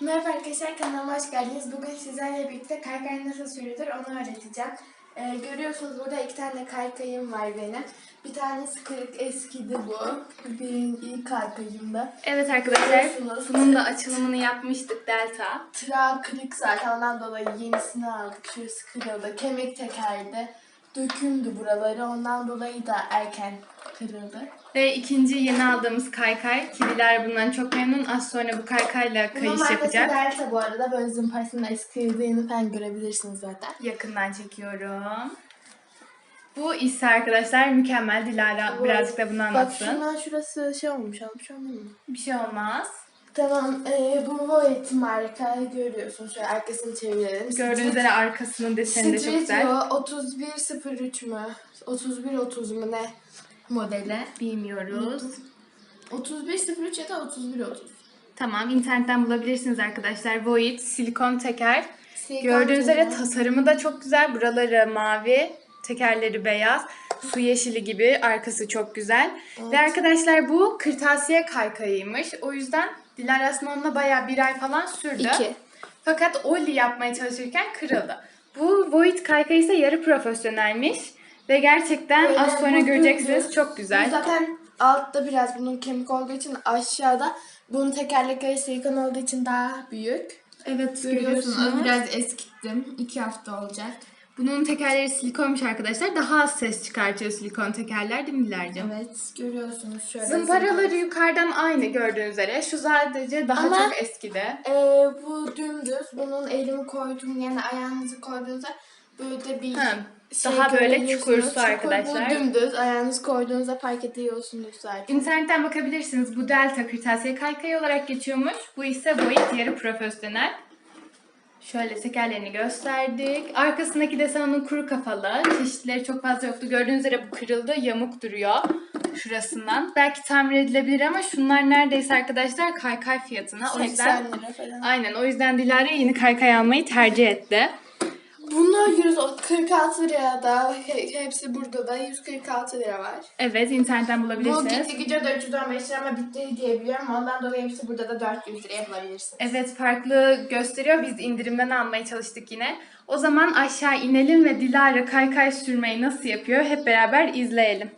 Merhaba arkadaşlar kanalıma hoş geldiniz. Bugün sizlerle birlikte kaykay nasıl sürülür onu öğreteceğim. Ee, görüyorsunuz burada iki tane kaykayım var benim. Bir tanesi kırık eskidi bu. Benim ilk kaykayımda. Evet arkadaşlar Görüyorsunuz. bunun da açılımını yapmıştık Delta. Tırağı kırık zaten ondan dolayı yenisini aldık. Şurası kırıldı. Kemik tekerdi. Dökümdü buraları ondan dolayı da erken kırıldı. Ve ikinci yeni aldığımız kaykay. Kediler bundan çok memnun. Az sonra bu kaykayla Bunun kayış markası yapacak. Delta bu arada. Böyle zımparasının eskidiğini falan görebilirsiniz zaten. Yakından çekiyorum. Bu ise arkadaşlar mükemmel. Dilara birazcık da bunu Bak anlatsın. şundan şurası şey olmuş almış olmuyor mu? Bir şey olmaz. Tamam, e, bu Void marka görüyorsun. Şöyle arkasını çevirelim. Gördüğünüz üzere arkasının deseni de çok Street güzel. View 3103 mü? 3130 mu ne modeli? Bilmiyoruz. 3103 ya da 3130. Tamam internetten bulabilirsiniz arkadaşlar. Void silikon teker. Silikon Gördüğünüz üzere tasarımı da çok güzel. Buraları mavi, tekerleri beyaz, su yeşili gibi. Arkası çok güzel. Ve arkadaşlar bu kırtasiye kaykayıymış. O yüzden Dilara aslında onunla bayağı bir ay falan sürdü. İki. Fakat Ollie yapmaya çalışırken kırıldı. Bu Void kaykayı ise yarı profesyonelmiş. Ve gerçekten Böyle az sonra bu göreceksiniz çok Bu güzel. zaten altta biraz bunun kemik olduğu için aşağıda bunun tekerlekleri silikon olduğu için daha büyük. Evet Görüyorsunuz. Biraz eskittim. 2 hafta olacak. Bunun tekerleri silikonmuş arkadaşlar. Daha az ses çıkartıyor silikon tekerler değil mi Dilara'cığım? Evet görüyorsunuz şöyle. Zımparaları yukarıdan aynı gördüğünüz üzere. Şu sadece daha Ama- çok eskidi. Ee, bu dümdüz. Bunun elimi koyduğum yerine ayağınızı koyduğunuzda böyle bir Ha, şey daha böyle çukursu Çukur arkadaşlar. Bu dümdüz. Ayağınızı koyduğunuzda fark ediyorsunuz zaten. İnternetten bakabilirsiniz. Bu Delta kırtasiye kaykayı olarak geçiyormuş. Bu ise Void yarı profesyonel. Şöyle tekerlerini gösterdik. Arkasındaki desen onun kuru kafalı. Çeşitleri çok fazla yoktu. Gördüğünüz üzere bu kırıldı. Yamuk duruyor. Şurasından. Belki tamir edilebilir ama şunlar neredeyse arkadaşlar kaykay fiyatına. O yüzden 80 lira falan. Aynen o yüzden Dilara yeni kaykay almayı tercih etti. Bunlar 146 liraya da he- hepsi burada da 146 lira var. Evet internetten Bu bulabilirsiniz. gitti gidiyor 415 lira ama bitti diye biliyorum. Ondan dolayı hepsi burada da 400 liraya bulabilirsiniz. Evet farklı gösteriyor. Biz indirimden almaya çalıştık yine. O zaman aşağı inelim ve Dilara kaykay sürmeyi nasıl yapıyor hep beraber izleyelim.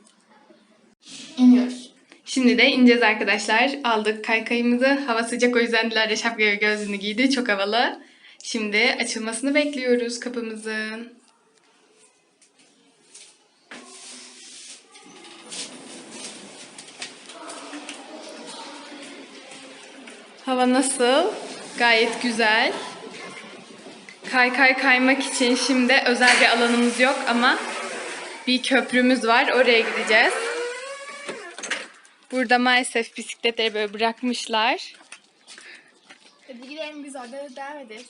İniyoruz. Şimdi de ineceğiz arkadaşlar. Aldık kaykayımızı. Hava sıcak o yüzden Dilara şapka ve gözlüğünü giydi. Çok havalı. Şimdi açılmasını bekliyoruz kapımızın. Hava nasıl? Gayet güzel. Kaykay kaymak için şimdi özel bir alanımız yok ama bir köprümüz var. Oraya gideceğiz. Burada maalesef bisikletleri böyle bırakmışlar. Hadi gidelim biz orada devam ederiz.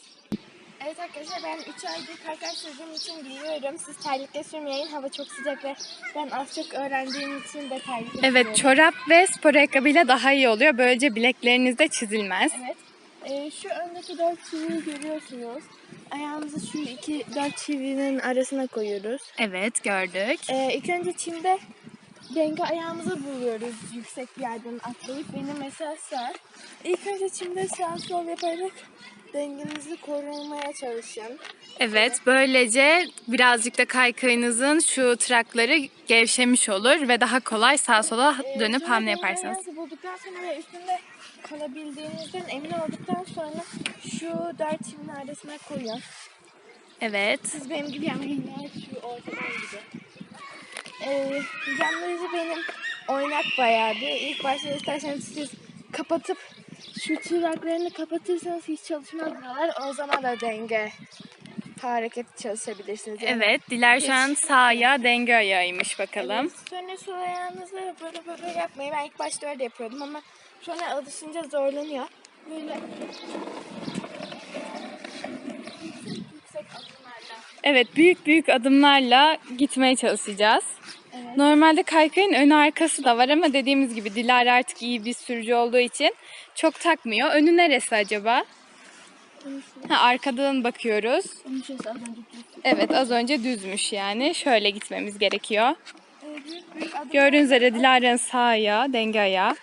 Evet arkadaşlar ben 3 aydır kaykay sürdüğüm için biliyorum. Siz terlikle sürmeyin. Hava çok sıcak ve ben az çok öğrendiğim için de terlikle Evet sürüyorum. çorap ve spor ayakkabıyla daha iyi oluyor. Böylece bileklerinizde çizilmez. Evet. Ee, şu öndeki dört çiviyi görüyorsunuz. Ayağımızı şu iki dört çivinin arasına koyuyoruz. Evet gördük. Ee, ilk önce çimde denge ayağımızı buluyoruz yüksek bir yerden atlayıp. Benim esas var. İlk önce çimde sağ sol yaparak dengenizi korumaya çalışın. Evet böylece birazcık da kaykayınızın şu trakları gevşemiş olur ve daha kolay sağa sola Ee, dönüp hamle yaparsınız. bulduktan sonra ve üstünde kalabildiğinizden emin olduktan sonra şu dört çimin arasına koyun. Evet. Siz benim gibi yapmayın ya şu ortadan gibi. Ee, yanlarınızı benim oynak bayağı bir. İlk başta isterseniz siz kapatıp şu çıraklarını kapatırsanız hiç çalışmaz buralar. O zaman da denge hareket çalışabilirsiniz. Yani. Evet Diler şu an sağa denge ayağıymış bakalım. Evet, sonra sol ayağınızı böyle böyle yapmayın. Ben ilk başta öyle yapıyordum ama sonra alışınca zorlanıyor. Böyle. Evet büyük büyük adımlarla gitmeye çalışacağız. Evet. Normalde kaykayın ön arkası da var ama dediğimiz gibi Dilara artık iyi bir sürücü olduğu için çok takmıyor. Önü neresi acaba? Ha, arkadan bakıyoruz. Evet az önce düzmüş yani. Şöyle gitmemiz gerekiyor. Ee, Gördüğünüz üzere Dilara'nın sağ ayağı, denge ayağı.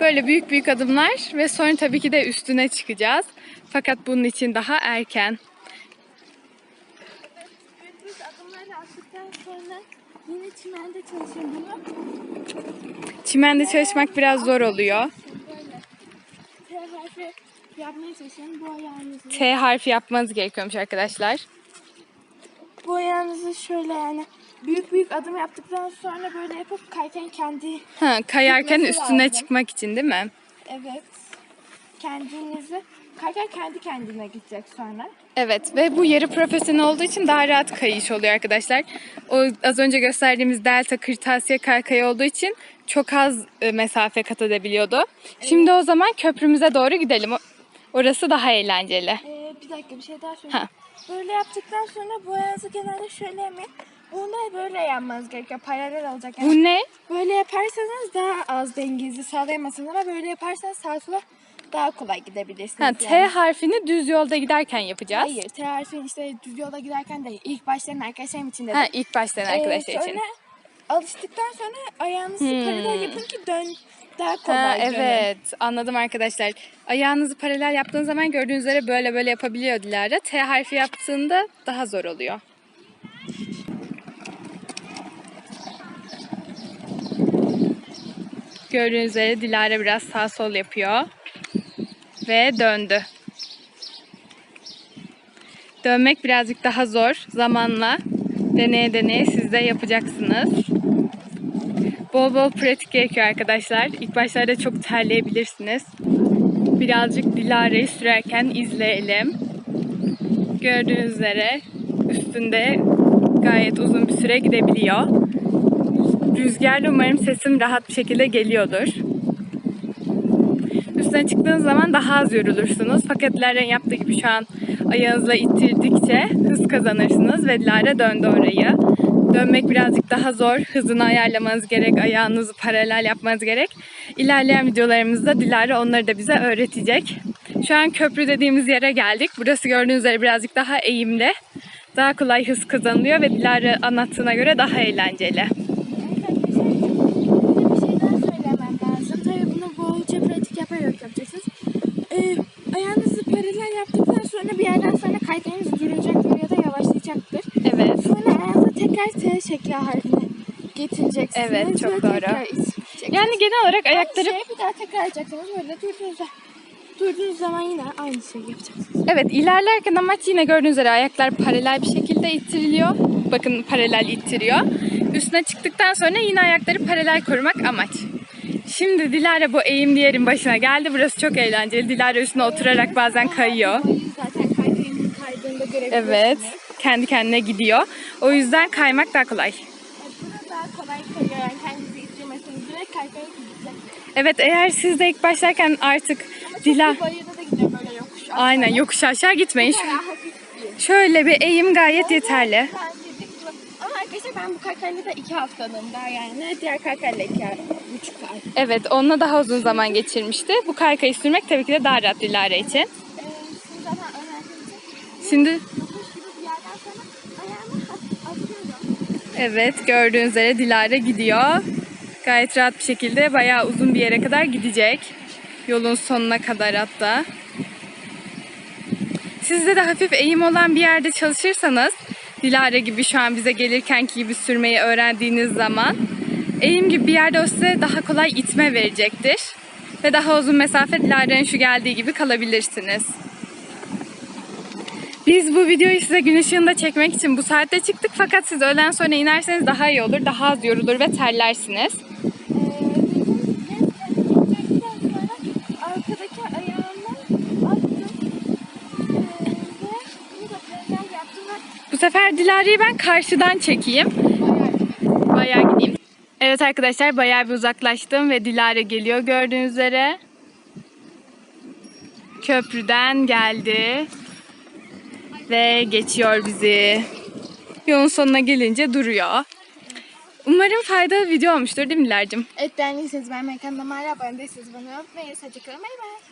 Böyle büyük büyük adımlar ve sonra tabii ki de üstüne çıkacağız. Fakat bunun için daha erken. Büyük büyük adımlarla attıktan sonra çimende çalışıyorum bunu. Çimende çalışmak biraz zor oluyor. T harfi yapmaya çalışıyorum. Bu ayağınızı. T harfi yapmanız gerekiyormuş arkadaşlar. Bu ayağınızı şöyle yani büyük büyük adım yaptıktan sonra böyle yapıp kayken kendi Ha, kayarken üstüne lazım. çıkmak için değil mi? evet kendinizi kayken kendi kendine gidecek sonra. Evet ve bu yarı profesyonel olduğu için daha rahat kayış oluyor arkadaşlar. O az önce gösterdiğimiz delta kırtasiye kaykayı olduğu için çok az e, mesafe kat edebiliyordu. Şimdi o zaman köprümüze doğru gidelim. O- Orası daha eğlenceli. Ee, bir dakika bir şey daha söyleyeyim. Ha. Böyle yaptıktan sonra bu ayağınızı genelde şöyle. Bunu da böyle yapmanız gerekiyor. Paralel olacak. Yani Bu ne? Böyle yaparsanız daha az dengenizi sağlayamazsınız ama böyle yaparsanız sağa sola daha kolay gidebilirsiniz. Ha, T yani. harfini düz yolda giderken yapacağız. Hayır, T harfi işte düz yolda giderken değil. İlk başlayan arkadaşlarım için dedim. Ha, ilk başlayan Ee, arkadaşlar için. Sonra alıştıktan sonra ayağınızı Hmm. paralel yapın ki dön daha kolay Ha, dönün. evet anladım arkadaşlar. Ayağınızı paralel yaptığınız zaman gördüğünüz üzere böyle böyle yapabiliyor Dilara. T harfi yaptığında daha zor oluyor. Gördüğünüz üzere Dilara biraz sağ sol yapıyor. Ve döndü. Dönmek birazcık daha zor. Zamanla deneye deneye siz de yapacaksınız. Bol bol pratik gerekiyor arkadaşlar. İlk başlarda çok terleyebilirsiniz. Birazcık Dilara'yı sürerken izleyelim. Gördüğünüz üzere üstünde gayet uzun bir süre gidebiliyor. Rüzgarla umarım sesim rahat bir şekilde geliyordur. Üstüne çıktığınız zaman daha az yorulursunuz. Fakat Dilara'nın yaptığı gibi şu an ayağınızla ittirdikçe hız kazanırsınız ve Dilara döndü orayı. Dönmek birazcık daha zor. Hızını ayarlamanız gerek, ayağınızı paralel yapmanız gerek. İlerleyen videolarımızda Dilara onları da bize öğretecek. Şu an köprü dediğimiz yere geldik. Burası gördüğünüz üzere birazcık daha eğimli. Daha kolay hız kazanılıyor ve Dilara anlattığına göre daha eğlenceli. Evet arkadaşlar, bir de bir şey daha söylemem lazım. Tabii bunu bolca pratik yaparak yapacaksınız. Ee, paralel yaptıktan sonra bir yerden sonra kaykayınız duracaktır ya da yavaşlayacaktır. Evet. Sonra ayağınızı tekrar T şekli harfine getireceksiniz. Evet, çok doğru. Yani genel olarak Aynı ayakları şeyi bir daha tekrar edeceksiniz. Böyle durduğunuzda durduğunuz zaman yine aynı şeyi yapacaksınız. Evet ilerlerken amaç yine gördüğünüz üzere ayaklar paralel bir şekilde ittiriliyor. Bakın paralel ittiriyor. Üstüne çıktıktan sonra yine ayakları paralel korumak amaç. Şimdi Dilara bu eğimli yerin başına geldi. Burası çok eğlenceli. Dilara üstüne oturarak bazen kayıyor. Zaten kaydığında. Evet. Kendi kendine gidiyor. O yüzden kaymak daha kolay. Burada daha kolay kayıyor. Yani kendinizi ittirmesiniz. Direkt kaykaya gidecek. Evet eğer siz de ilk başlarken artık Dila... Aynen yokuş aşağı gitmeyin. Şöyle bir eğim gayet yeterli. Ben dedik bu- Ama arkadaşlar ben bu kaykayla da iki haftalığım daha yani. Diğer kaykayla iki buçuk ay. Evet onunla daha uzun zaman geçirmişti. Bu kaykayı sürmek tabii ki de daha rahat Dilara için. Ee, şimdi zaten öğrendiğince Şimdi yokuş gibi bir yerden sonra ayağımı hafif atıyorum. Evet gördüğünüz üzere Dilara gidiyor. Gayet rahat bir şekilde bayağı uzun bir yere kadar gidecek. Yolun sonuna kadar hatta. Sizde de hafif eğim olan bir yerde çalışırsanız Dilara gibi şu an bize gelirkenki gibi sürmeyi öğrendiğiniz zaman eğim gibi bir yerde size daha kolay itme verecektir. Ve daha uzun mesafe Dilara'nın şu geldiği gibi kalabilirsiniz. Biz bu videoyu size gün ışığında çekmek için bu saatte çıktık fakat siz öğleden sonra inerseniz daha iyi olur. Daha az yorulur ve terlersiniz. Ee, bizim gezginden sonra arkadaki ayağımı attım. Ee, ve bunu da paralel yaptım ve Bu sefer Dilara'yı ben karşıdan çekeyim. bayağı gideyim. Evet arkadaşlar bayağı bir uzaklaştım ve Dilara geliyor gördüğünüz üzere. Köprüden geldi. Ve geçiyor bizi. Yolun sonuna gelince duruyor. Umarım faydalı video olmuştur değil mi Dilara'cığım? Evet beğendiyseniz beğenmeyi kanalıma abone değilseniz bana unutmayın. Hoşçakalın. Bay bay.